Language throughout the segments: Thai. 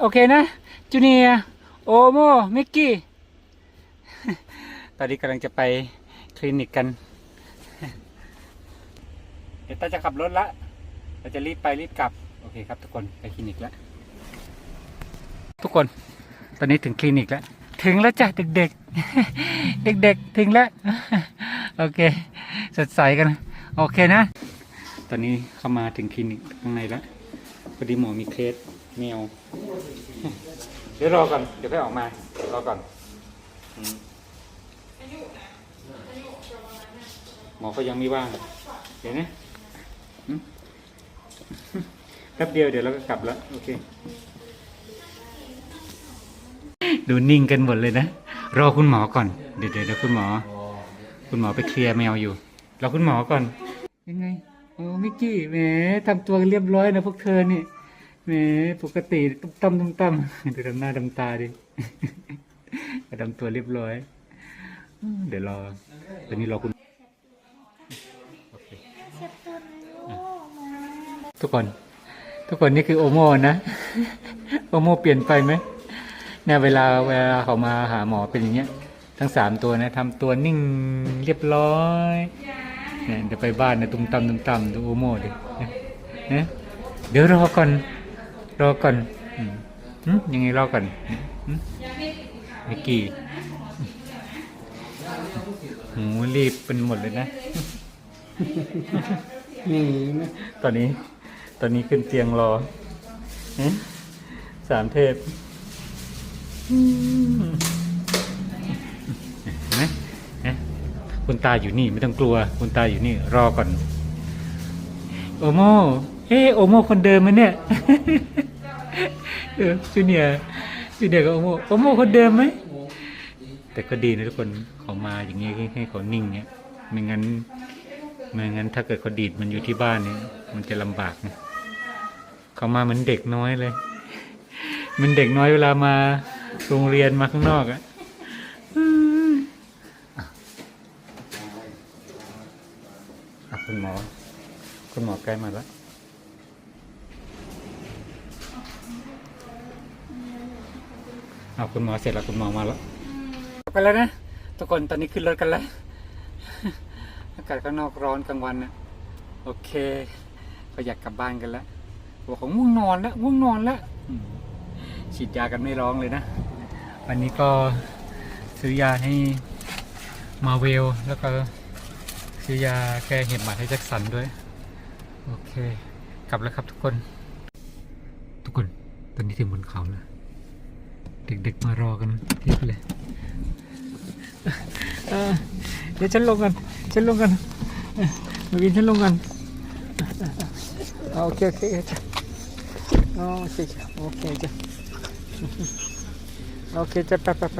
โอเคนะจูเนียโอโมมิกกี้ ตอนนี้กำลังจะไปคลินิกกัน เดี๋ยวตาจะขับรถละ เราจะรีบไปรีบกลับ โอเคครับทุกคนไปคลินิกแล้ว ทุกคน ตอนนี้ถึงคลินิกแล้ว ถึงแล้วจ้ะเด็กๆ เด็กๆ ถึงแล้ว โอเค สดใสกันโอเคนะ ตอนนี้เข้ามาถึงคลินิกข้างในแล้วพอดีหมอมีเคส แมว เดี๋ยวรอก่อน เดี๋ยวค่อยออกมา รอก่อนอืมหมอเขายังไม่ว่าง เดี๋ยวนะอืมแป๊บเดียวเดี๋ยวเราก็กลับแล้ว โอเค ดูนิ่งกันหมดเลยนะ รอคุณหมอก่อน เดี๋ยวเดี๋ยวเดี๋ยวคุณหมอ คุณหมอไปเคลียร์แมวอยู่ รอคุณหมอก่อน ยังไง โอ้มิกกี้แหมทำตัวเรียบร้อยนะพวกเธอนี่ แหมปกติตุ้มตั้มตุ้มตั้มดูดำหน้าดำตาดิทำตัวเรียบร้อย เดี๋ยวรอตอนนี้รอคุณ ทุกคน ทุกคนนี่คือโอโมนะ โอโมเปลี่ยนไปไหมเนี่ยเวลาเวลาเขามาหาหมอเป็นอย่างเงี้ย ทั้งสามตัวนะทำตัวนิ่งเรียบร้อยเนี่ยเดี๋ยวไปบ้านนะตุ้มตำตุ้มตำดูโอโมดิเนี่ยเนี่ยเดี๋ยวรอก่อน รอก่อนอืมหึยังไงรอก่อนหึมิกกี้หูรีบเป็นหมดเลยนะนี่นะตอนนี้ ตอนนี้ขึ้นเตียงรอหึสามเทพเห็นไหมเห็นไหมคุณตาอยู่นี่ไม่ต้องกลัว คุณตาอยู่นี่ รอก่อน โอโม เฮ้โอโมคนเดิมไหมเนี่ยเออจูเนียร์จูเนีย์กับโอโมโอโมคนเดิมไหมแต่ก็ดีนะทุกคนเขามาอย่างนี้ให้เขานิ่งเนี่ยไม่งั้นไม่งั้นถ้าเกิดเขาดีดมันอยู่ที่บ้านเนี่ยมันจะลำบากนะเขามาเหมือนเด็กน้อยเลย มันเด็กน้อยเวลามาโรงเรียนมาข้างนอกอะอะคุณหมอ คุณหมอใกล้มาแล้ว เอาคุณหมอเสร็จแล้วคุณหมอมาแล้วไปแล้วนะทุกคนตอนนี้ขึ้นรถกันแล้ว อากาศข้างนอกร้อนกลางวันนะโอเคก็อยากกลับบ้านกันแล้วบอกของง่วงนอนแล้วง่วงนอนแล้วอืมฉีดยากันไม่ร้องเลยนะ วันนี้ก็ซื้อยาให้มาเวลแล้วก็ซื้อยาแก้เห็บหมัดให้แจ็คสันด้วย โอเค กลับแล้วครับทุกคน ทุกคนตอนนี้ถึงบนเขาแล้ว เด็กๆมารอกันเทียบเลยเดี๋ยวฉันลงกันฉันลงกันมาวินฉันลงกันโอเคโอเคจ้ะโอเคจ้ะโอเคจ้ะโอเคจ้ะไปไปไป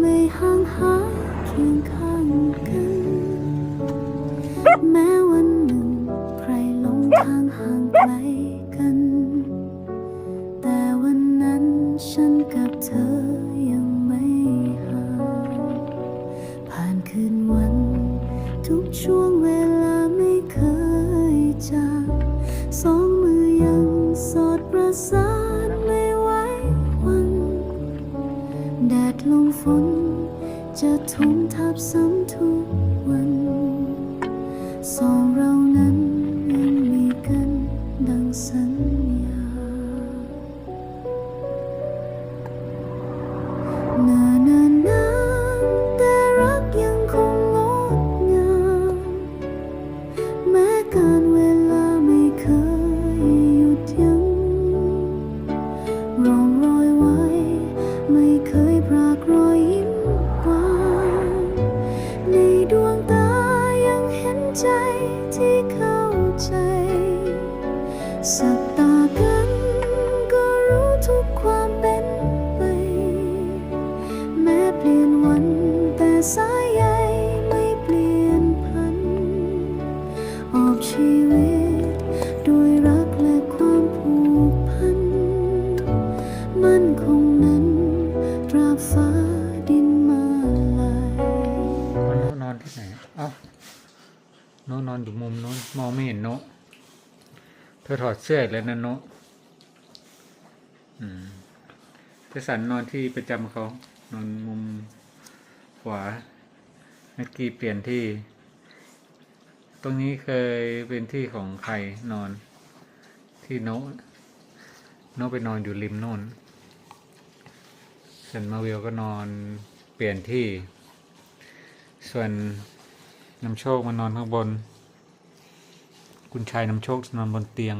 ไม่ห่างหายเคียงข้างกัน แม้วันหนึ่งใครหลงทางห่างไกล ลมฝน จะทุ่มทับซ้ำทุก ธอถอดเสื้อแล้วนะโนอืมเจสันนอนที่ประจำเขา นอนมุมขวา เมื่อกี้เปลี่ยนที่ ตรงนี้เคยเป็นที่ของใครนอน ที่โนโนไปนอนอยู่ริมโน่นส่วนมาเวก็นอนเปลี่ยนที่ ส่วนนำโชคมานอนข้างบน คุณชายนำโชคนอนบนเตียง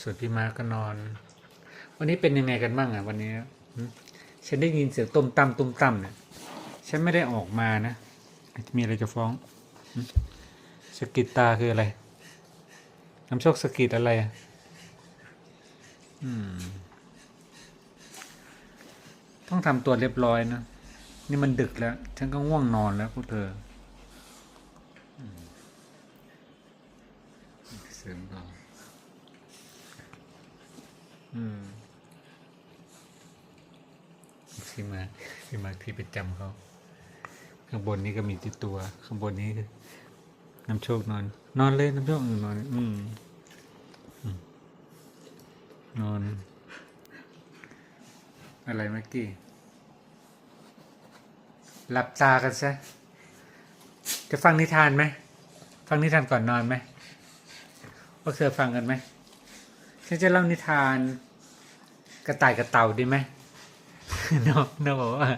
ส่วนพี่มาก็นอน วันนี้เป็นยังไงกันบ้างอะวันนี้ฉันได้ยินเสียงต้มตั้มตุ้มตั้มเนี่ยฉันไม่ได้ออกมานะมีอะไรจะฟ้องสกิดตาคืออะไรนำโชคสกิดอะไรอะอืมต้องทำตัวเรียบร้อยนะ นี่มันดึกแล้ว ฉันก็ง่วงนอนแล้วพวกเธอมเส ริมต่ออืมพี่มาพี่มาที่ประจำเขาข้างบนนี้ก็มีติดตัว ข้างบนนี้คือน้ำโชคนอน นอนเลยน้ำโชคนอนอืมอืมนอน อะไรเมื่อกี้หลับตากันซะจะฟังนิทานไหม ฟังนิทานก่อนนอนไหมพ วกเธอฟังกันไหมฉันจะเล่านิทาน กระต่ายกระเต่าดีไหมน้องน้องบอกว่า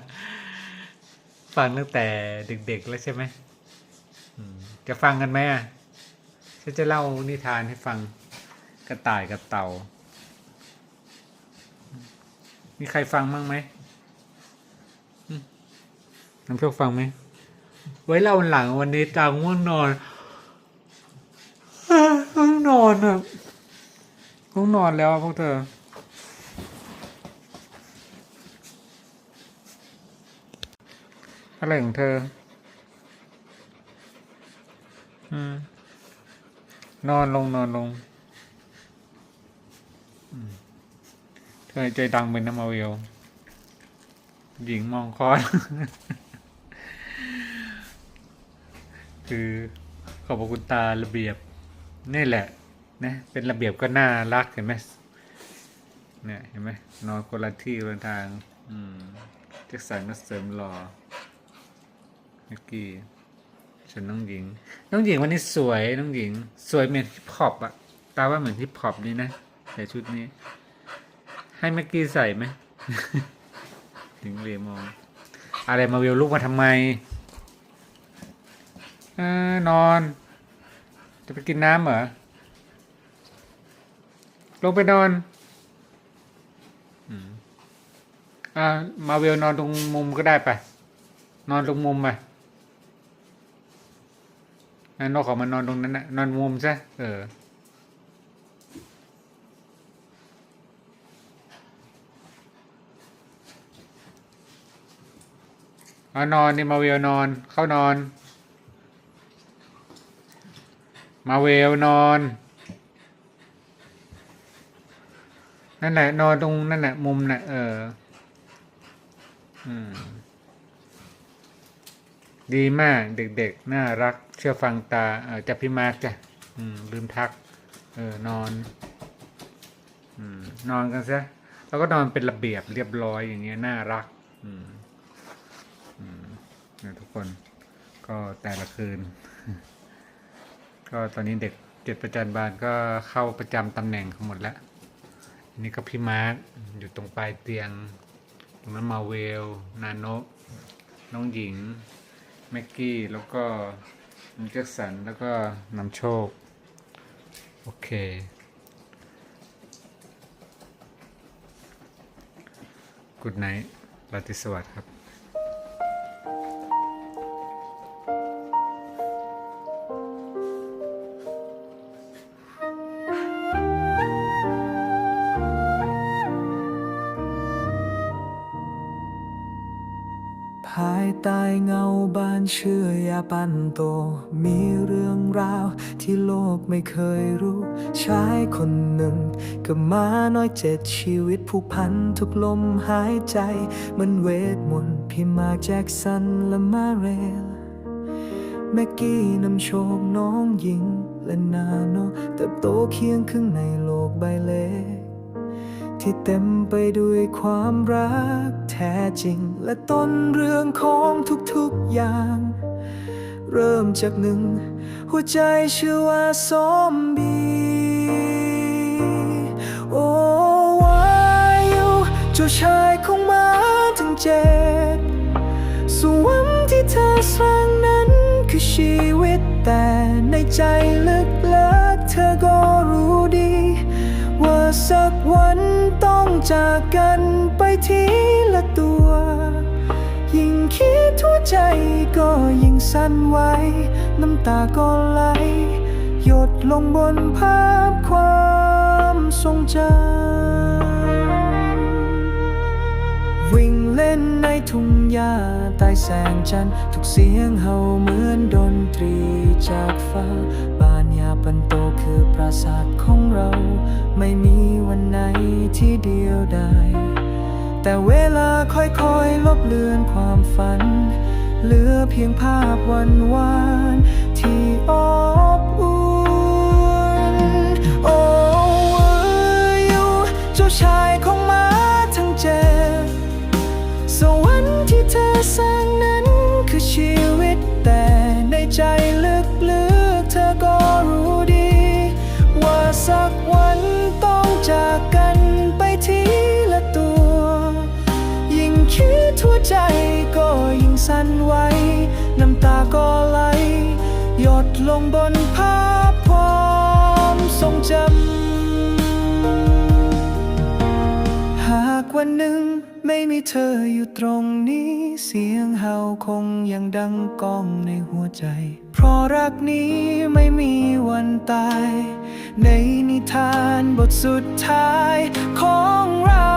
ฟังตั้งแต่เด็กๆแล้วใช่ไหมจะฟังกันไหมอะฉันจะเล่านิทานให้ฟังกระต่ายกับเต่า มีใครฟังบ้างไหมน้ำโชคฟังไหมไว้เล่าวันหลังวันนี้ตาง่วงนอน นอนอะง่วงนอนแล้วพวกเธอ อะไรของเธอ อืม นอนลงนอนลง เธอใจดังเป็นน้ำมาเวลหญิงมองคอนคือขอบคุณตาระเบียบ นี่แหละ นะเป็นระเบียบก็น่ารักเห็นไหมเนี่ยเห็นไหมนอนคนละที่คนละทาง อืมจะใส่มาเสริมหล่อเมื่อกี้ส่วนน้องหญิง น้องหญิงวันนี้สวยน้องหญิง สวยเหมือนฮิปฮอปอะตาว่าเหมือนฮิปฮอปนี่นะใส่ชุดนี้ ให้เมื่อกี้ใส่ไหมถึงเรียมอง อะไรมาเวลลูกมาทำไมออนอน จะไปกินน้ำเหรอ ลงไปนอนอืมอ่า มาเวลนอนตรงมุมก็ได้ไป นอนตรงมุมไปอะนกของมันนอนตรงนั้นนะนอนมุมซะ เออ เอานอนนี่มาเวลนอน เข้านอน มาเวลนอน นั่นแหละ นอนตรงนั่นแหละมุมน่ะ เออ อืม ดีมาก เด็กๆ น่ารัก เชื่อฟังตา เออจะพี่มาร์กจ้ะ อืม ลืมทัก เออ นอน อืม นอนกันซะ แล้วก็นอนเป็นระเบียบเรียบร้อยอย่างเงี้ย น่ารัก อืม อืมนะทุกคน ก็แต่ละคืน ก็ตอนนี้เด็กเจ็ดประจันบาลก็เข้าประจำตำแหน่งหมดแล้ว นี่ก็พี่มาร์คอยู่ตรงปลายเตียง ตรงนั้นมาเวล นาโนน้องหญิง แม็กกี้ แล้วก็มิเกสัน แล้วก็นำโชค โอเค กุดไนท์ราตรีสวัสดิ์ครับ ปันโต มีเรื่องราวที่โลกไม่เคยรู้ ชายคนหนึ่งกับม้าน้อยเจ็ดชีวิตผูกพันทุกลมหายใจ มันเวทมนต์พี่มาแจ็คสันและมาเรลแม็กกี้นำโชคน้องหญิงและนาโนเติบโตเคียงครึ่งในโลกใบเล็กที่เต็มไปด้วยความรักแท้จริง และต้นเรื่องของทุกๆอย่าง เริ่มจากหนึ่ง หัวใจชื่อว่าซอมบี้โอ้วายุเจ้าชายของมาทั้งเจ็ดสวรรค์ที่เธอสร้างนั้นคือชีวิตแต่ในใจลึกๆเธอก็รู้ดี ว่าสักวันต้องจากกันไปทีละตัว ยิ่งคิดหัวใจก็ยิ่ง สั่นไหวน้ำตาก็ไหล หยดลงบนภาพความทรงจำวิ่งเล่นในทุ่งหญ้าใต้แสงจันทร์ทุกเสียงเห่าเหมือนดนตรีจากฟ้าบ้านยาปันโตคือปราสาทของเรา ไม่มีวันไหนที่เดียวดายแต่เวลาค่อยๆ ลบเลือนความฝัน เหลือเพียงภาพวันวานที่อบอุ่นโอ้อยู่เจ้าชายของมาทั้งเจ็ดสวรรค์ที่เธอสร้างนั้นคือชีวิตแต่ในใจลึกๆเธอก็รู้ดี ว่าสักวัน สั่นไหวน้ำตาก็ไหล หยดลงบนภาพความทรงจำ หากวันหนึ่งไม่มีเธออยู่ตรงนี้ เสียงเห่าคงยังดังก้องในหัวใจ เพราะรักนี้ไม่มีวันตาย ในนิทานบทสุดท้ายของเรา